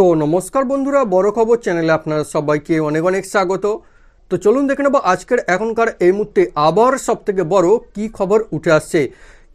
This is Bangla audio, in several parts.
তো নমস্কার বন্ধুরা, বড় খবর চ্যানেলে আপনারা সবাইকে অনেক অনেক স্বাগত। তো চলুন দেখে নেব আজকের এখনকার এই মুহূর্তে আবার সব থেকে বড় কি খবর উঠে আসছে।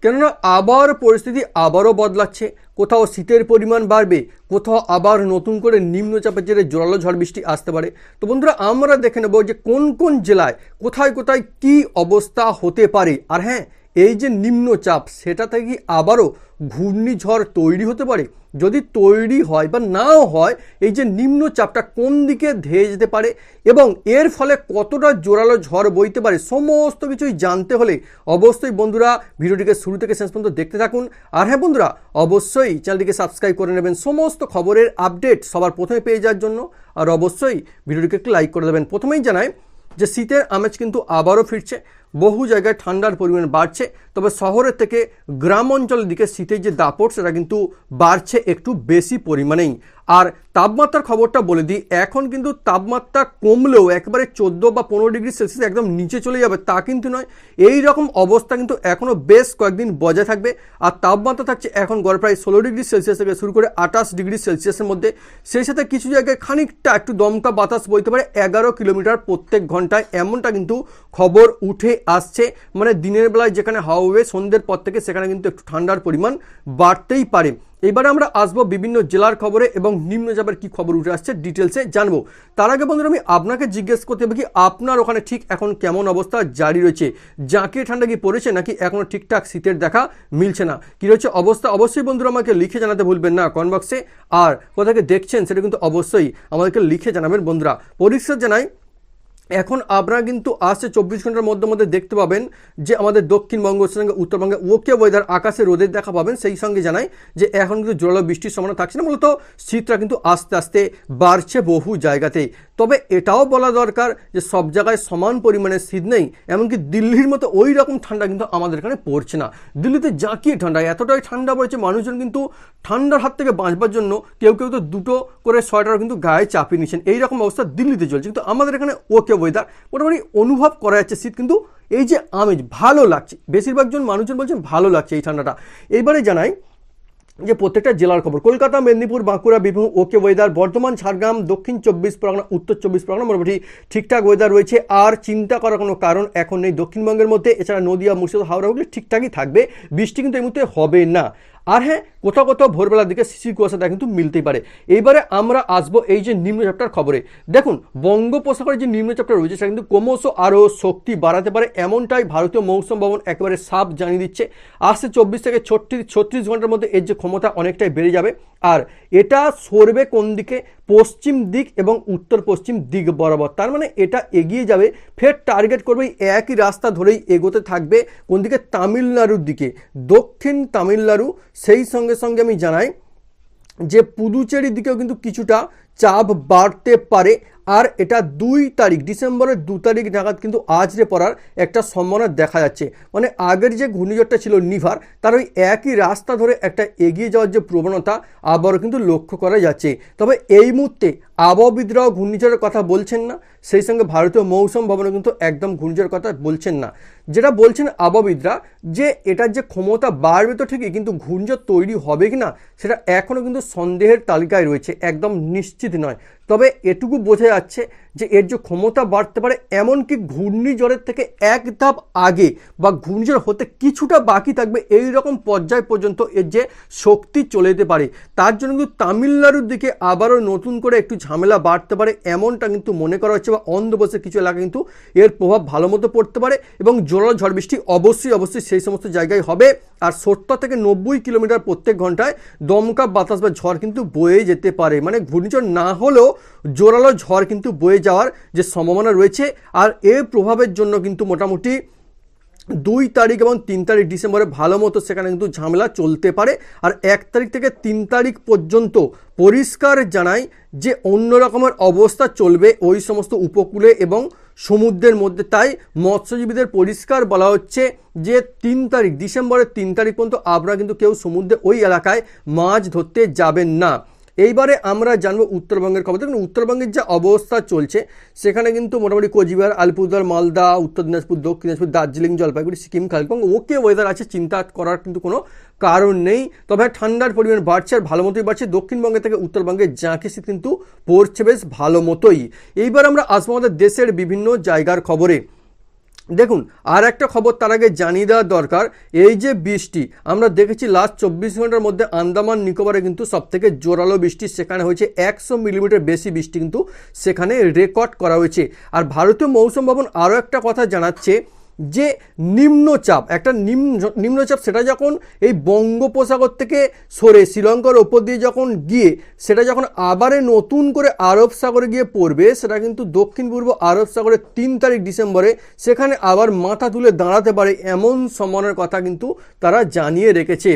কেননা আবার পরিস্থিতি আবারও বদলাচ্ছে, কোথাও শীতের পরিমাণ বাড়বে, কোথাও আবার নতুন করে নিম্নচাপের জেরে জোরালো ঝড় বৃষ্টি আসতে পারে। তো বন্ধুরা, আমরা দেখে নেব যে কোন কোন জেলায় কোথায় কোথায় কি অবস্থা হতে পারে। আর হ্যাঁ এই যে নিম্নচাপ, সেটা থেকে আবারও ঘূর্ণিঝড় তৈরি হতে পারে? যদি তৈরি হয় বা নাও হয়, এই যে নিম্নচাপটা কোন দিকে ধেয়ে যেতে পারে এবং এর ফলে কতটা জোরালো ঝড় বইতে পারে, সমস্ত কিছুই জানতে হলে অবশ্যই বন্ধুরা ভিডিওটিকে শুরু থেকে শেষ পর্যন্ত দেখতে থাকুন। আর হ্যাঁ বন্ধুরা, অবশ্যই চ্যানেলটিকে সাবস্ক্রাইব করে নেবেন। সমস্ত খবরের আপডেট সবার প্রথমে পেয়ে যাওয়ার জন্য। আর অবশ্যই ভিডিওটিকে একটু লাইক করে দেবেন। প্রথমেই জানাই যে শীতের আমেজ কিন্তু আবারও ফিরছে। বহু জায়গায় ঠান্ডার পরিমাণ বাড়ছে, তবে শহরের থেকে গ্রাম অঞ্চলের দিকে শীতের যে দাপট, সেটা কিন্তু বাড়ছে একটু বেশি পরিমাণেই। আর তাপমাত্রার খবরটা বলে দিই, এখন কিন্তু তাপমাত্রা কমলেও একবারে চোদ্দ বা পনেরো ডিগ্রি সেলসিয়াস একদম নিচে চলে যাবে, তা কিন্তু নয়। এই রকম অবস্থা কিন্তু এখনও বেশ কয়েকদিন বজায় থাকবে, আর তাপমাত্রা থাকছে এখন গড় প্রায় ষোলো ডিগ্রি সেলসিয়াস থেকে শুরু করে আঠাশ ডিগ্রি সেলসিয়াসের মধ্যে। সেই সাথে কিছু জায়গায় খানিকটা একটু দমকা বাতাস বইতে পারে, এগারো কিলোমিটার প্রত্যেক ঘন্টায়, এমনটা কিন্তু খবর উঠে আসছে। মানে দিনের বেলায় যেখানে হাওয়া, সন্ধ্যের পর থেকে সেখানে কিন্তু একটু ঠান্ডার পরিমাণ বাড়তেই পারে। এবারে আমরা আসব বিভিন্ন জেলার খবরে এবং নিম্নচাপের কি খবর উঠে আসছে ডিটেলসে জানব। তার আগে বন্ধুরা, আমি আপনাকে জিজ্ঞেস করতে হবে কি আপনার ওখানে ঠিক এখন কেমন অবস্থা জারি রয়েছে? জাঁকিয়ে ঠান্ডা কি পড়েছে নাকি এখনও ঠিকঠাক শীতের দেখা মিলছে না? কি রয়েছে অবস্থা? অবশ্যই বন্ধুরা আমাকে লিখে জানাতে ভুলবেন না কমেন্ট বক্সে। আর কোথাকে দেখছেন সেটা কিন্তু অবশ্যই আমাদেরকে লিখে জানাবেন বন্ধুরা। পরিষ্কার জানাই এখন আপনারা কিন্তু আসছে চব্বিশ ঘণ্টার মধ্যে মধ্যে দেখতে পাবেন যে আমাদের দক্ষিণবঙ্গ সঙ্গে উত্তরবঙ্গে ওকে ওয়েদার আকাশে রোদের দেখা পাবেন, সেই সঙ্গে জানাই যে এখন কিন্তু জোরালো বৃষ্টির সম্ভাবনা থাকছে না, মূলত শীতটা কিন্তু আস্তে আস্তে বাড়ছে বহু জায়গাতেই তবে এটাও বলা দরকার যে সব জায়গায় সমান পরিমাণে শীত নেই, এমনকি দিল্লির মতো ওই রকম ঠান্ডা কিন্তু আমাদের এখানে পড়ছে না। দিল্লিতে জাঁকিয়ে ঠান্ডা, এতটাই ঠান্ডা পড়েছে, মানুষজন কিন্তু ঠান্ডার হাত থেকে বাঁচবার জন্য কেউ কেউ তো দুটো করে সোয়েটার কিন্তু গায়ে চাপিয়ে নিচ্ছেন এই রকম অবস্থা দিল্লিতে চলছে। কিন্তু আমাদের এখানে ওকে ওয়েদার মোটামুটি অনুভব করা যাচ্ছে। শীত কিন্তু এই যে আমেজ, ভালো লাগছে। বেশিরভাগ জন মানুষজন বলছেন ভালো লাগছে এই ঠান্ডাটা। এইবারে জানাই যে প্রত্যেকটা জেলার খবর, কলকাতা, মেদিনীপুর, বাঁকুড়া, বীরভূম, ওকে ওয়েদার বর্ধমান, ঝাড়গ্রাম, দক্ষিণ চব্বিশ পরগনা, উত্তর চব্বিশ পরগনা মোটামুটি ঠিকঠাক ওয়েদার রয়েছে। আর চিন্তা করার কোনো কারণ এখন নেই। দক্ষিণবঙ্গের মধ্যে, এছাড়া নদিয়া, মুর্শিদাবাদ, হাওড়া, হুগলি ঠিকঠাকই থাকবে। বৃষ্টি কিন্তু এই মুহূর্তে হবে না। আর হ্যাঁ কোথাও কোথাও ভোরবেলার দিকে শিশির কুয়াশাটা কিন্তু মিলতেই পারে। এইবারে আমরা আসব এই যে নিম্নচাপটার খবরে। দেখুন বঙ্গোপসাগরের যে নিম্নচাপটা রয়েছে, সেটা কিন্তু ক্রমশ আরও শক্তি বাড়াতে পারে। এমনটাই ভারতীয় মৌসুম ভবন একেবারে সাফ জানিয়ে দিচ্ছে। আসছে চব্বিশ থেকে ছত্রিশ ছত্রিশ ঘণ্টার মধ্যে এর যে ক্ষমতা অনেকটাই বেড়ে যাবে। আর এটা সরবে কোন দিকে? পশ্চিম দিক এবং উত্তর পশ্চিম দিক বরাবর। তার মানে এটা এগিয়ে যাবে, ফের টার্গেট করবে একই রাস্তা ধরেই এগোতে থাকবে কোন দিকে? তামিলনাড়ুর দিকে। দক্ষিণ তামিলনাড়ু, সেই সঙ্গে সঙ্গে আমি জানাই যে পুদুচেরির দিকেও কিন্তু কিছুটা চাপ বাড়তে পারে। আর এটা দুই তারিখ, ডিসেম্বরের দু তারিখ নাগাদ কিন্তু আজরে পড়ার একটা সম্ভাবনা দেখা যাচ্ছে। মানে আগের যে ঘূর্ণিঝড়টা ছিল নিভার, তার ওই একই রাস্তা ধরে একটা এগিয়ে যাওয়ার যে প্রবণতা আবারও কিন্তু লক্ষ্য করা যাচ্ছে। তবে এই মুহূর্তে আবহাওয়াবিদরাও ঘূর্ণিঝড়ের কথা বলছেন না। সেই সঙ্গে ভারতীয় মৌসুম ভবনে কিন্তু একদম ঘূর্ণিঝড়ের কথা বলছেন না। যেটা বলছেন আবহাওয়াবিদরা যে এটার যে ক্ষমতা বাড়বে তো ঠিকই, কিন্তু ঘূর্ণিঝড় তৈরি হবে কি না সেটা এখনও কিন্তু সন্দেহের তালিকায় রয়েছে, একদম নিশ্চিত নয়। তবে এটুকু বোঝা যাচ্ছে যে এর যে ক্ষমতা বাড়তে পারে এমনকি ঘূর্ণিঝড়ের থেকে এক ধাপ আগে বা ঘূর্ণিঝড় হতে কিছুটা বাকি থাকবে এই রকম পর্যায় পর্যন্ত এর যে শক্তি চলে যেতে পারে। তার জন্য কিন্তু তামিলনাড়ুর দিকে আবারও নতুন করে একটু ঝামেলা বাড়তে পারে এমনটা কিন্তু মনে করা হচ্ছে বা অন্ধ বসে কিছু এলাকা কিন্তু এর প্রভাব ভালো মতো পড়তে পারে এবং জোরালো ঝড় বৃষ্টি অবশ্যই অবশ্যই সেই সমস্ত জায়গায় হবে। আর সত্তর থেকে নব্বই কিলোমিটার প্রত্যেক ঘন্টায় দমকা বাতাস বা ঝড় কিন্তু বয়ে যেতে পারে। মানে ঘূর্ণিঝড় না হলেও জোরালো ঝড় কিন্তু বয়ে যাওয়ার যে সম্ভাবনা রয়েছে, আর এর প্রভাবের জন্য কিন্তু মোটামুটি দুই তারিখ এবং তিন তারিখ ডিসেম্বরে ভালো মতো সেখানে কিন্তু ঝামেলা চলতে পারে। আর এক তারিখ থেকে তিন তারিখ পর্যন্ত পরিষ্কার জানাই যে অন্য রকমের অবস্থা চলবে ওই সমস্ত উপকূলে এবং সমুদ্রের মধ্যে। তাই মৎস্যজীবীদের পরিষ্কার বলা হচ্ছে যে তিন তারিখ, ডিসেম্বরের তিন তারিখ পর্যন্ত আপনারা কিন্তু কেউ সমুদ্রে ওই এলাকায় মাছ ধরতে যাবেন না। এইবারে আমরা জানব উত্তরবঙ্গের খবর। দেখুন উত্তরবঙ্গের যে অবস্থা চলছে সেখানে কিন্তু মোটামুটি কোচবিহার আলিপুরদুয়ার মালদা উত্তর দিনাজপুর দক্ষিণ দিনাজপুর দার্জিলিং জলপাইগুড়ি সিকিম কালিম্পং ওকে ওয়েদার আছে চিন্তা করার কিন্তু কোনো কারণ নেই। তবে হ্যাঁ, ঠান্ডার পরিমাণ বাড়ছে আর ভালো মতোই বাড়ছে। দক্ষিণবঙ্গে থেকে উত্তরবঙ্গে জাঁকে শীত কিন্তু পড়ছে বেশ ভালো মতোই। এইবার আমরা আসব আমাদের দেশের বিভিন্ন জায়গার খবরে। দেখুন, আর একটা খবর তার আগে জানিয়ে দেওয়া দরকার, এই যে বৃষ্টি, আমরা দেখেছি লাস্ট চব্বিশ ঘণ্টার মধ্যে আন্দামান নিকোবরে কিন্তু সবথেকে জোরালো বৃষ্টি সেখানে হয়েছে, একশো মিলিমিটার বেশি বৃষ্টি কিন্তু সেখানে রেকর্ড করা হয়েছে। আর ভারতীয় মৌসুম ভবন আরও একটা কথা জানাচ্ছে যে নিম্নচাপ, একটা নিম্ন, নিম্নচাপ সেটা যখন এই বঙ্গোপসাগর থেকে সরে শ্রীলঙ্কার ওপর দিয়ে যখন গিয়ে, সেটা যখন আবারে নতুন করে আরব সাগরে গিয়ে পড়বে, সেটা কিন্তু দক্ষিণ পূর্ব আরব সাগরের তিন তারিখ ডিসেম্বরে, সেখানে আবার মাথা তুলে দাঁড়াতে পারে এমন সম্মানের কথা কিন্তু তারা জানিয়ে রেখেছে।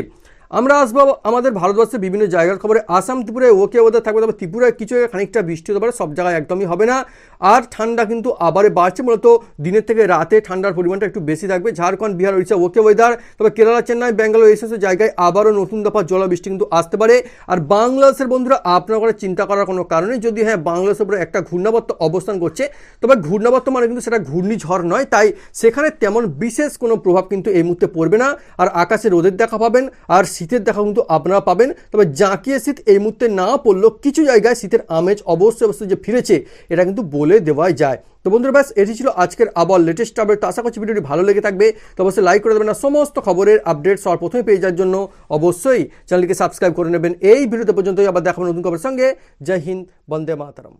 আমরা আসব আমাদের ভারতবর্ষের বিভিন্ন জায়গার খবরে। আসাম, ত্রিপুরায় ওকে ওদের থাকবে, তবে ত্রিপুরায় কিছু খানিকটা বৃষ্টি হতে পারে, সব জায়গায় একদমই হবে না। আর ঠান্ডা কিন্তু আবারে বাড়ছে, মূলত দিনের থেকে রাতে ঠান্ডার পরিমাণটা একটু বেশি থাকবে। ঝাড়খণ্ড, বিহার উড়িষ্যা ওকে ওয়েদার তবে কেরালা, চেন্নাই ব্যাঙ্গালোর সমস্ত জায়গায় আবারও নতুন দফা জলবৃষ্টি কিন্তু আসতে পারে। আর বাংলাদেশের বন্ধুরা, আপনার চিন্তা করার কোনো কারণে যদি হ্যাঁ বাংলাদেশের উপরে একটা ঘূর্ণাবর্ত অবস্থান করছে, তবে ঘূর্ণাবর্ত মানে কিন্তু সেটা ঘূর্ণিঝড় নয়। তাই সেখানে তেমন বিশেষ কোনো প্রভাব কিন্তু এই মুহূর্তে পড়বে না। আর আকাশে রোদের দেখা পাবেন। আর শীতের দেখা কিন্তু আপনারা পাবেন। তবে জাঁকিয়ে শীত এই মুহূর্তে না পড়লেও কিছু জায়গায় শীতের আমেজ অবশ্যই অবশ্যই যে ফিরেছে, এটা কিন্তু বলে দেওয়াই যায়। তো বন্ধুরা ব্যাস, এটি ছিল আজকের আবার লেটেস্ট আপডেট তো আশা করছি ভিডিওটি ভালো লেগে থাকবে। তো অবশ্যই লাইক করে দেবেন না সমস্ত খবরের আপডেট সবার প্রথমে পেয়ে যাওয়ার জন্য অবশ্যই চ্যানেলকে সাবস্ক্রাইব করে নেবেন। এই ভিডিওতে পর্যন্তই আবার দেখাবেন নতুন খবরের সঙ্গে। জয় হিন্দ, বন্দে মাতারম।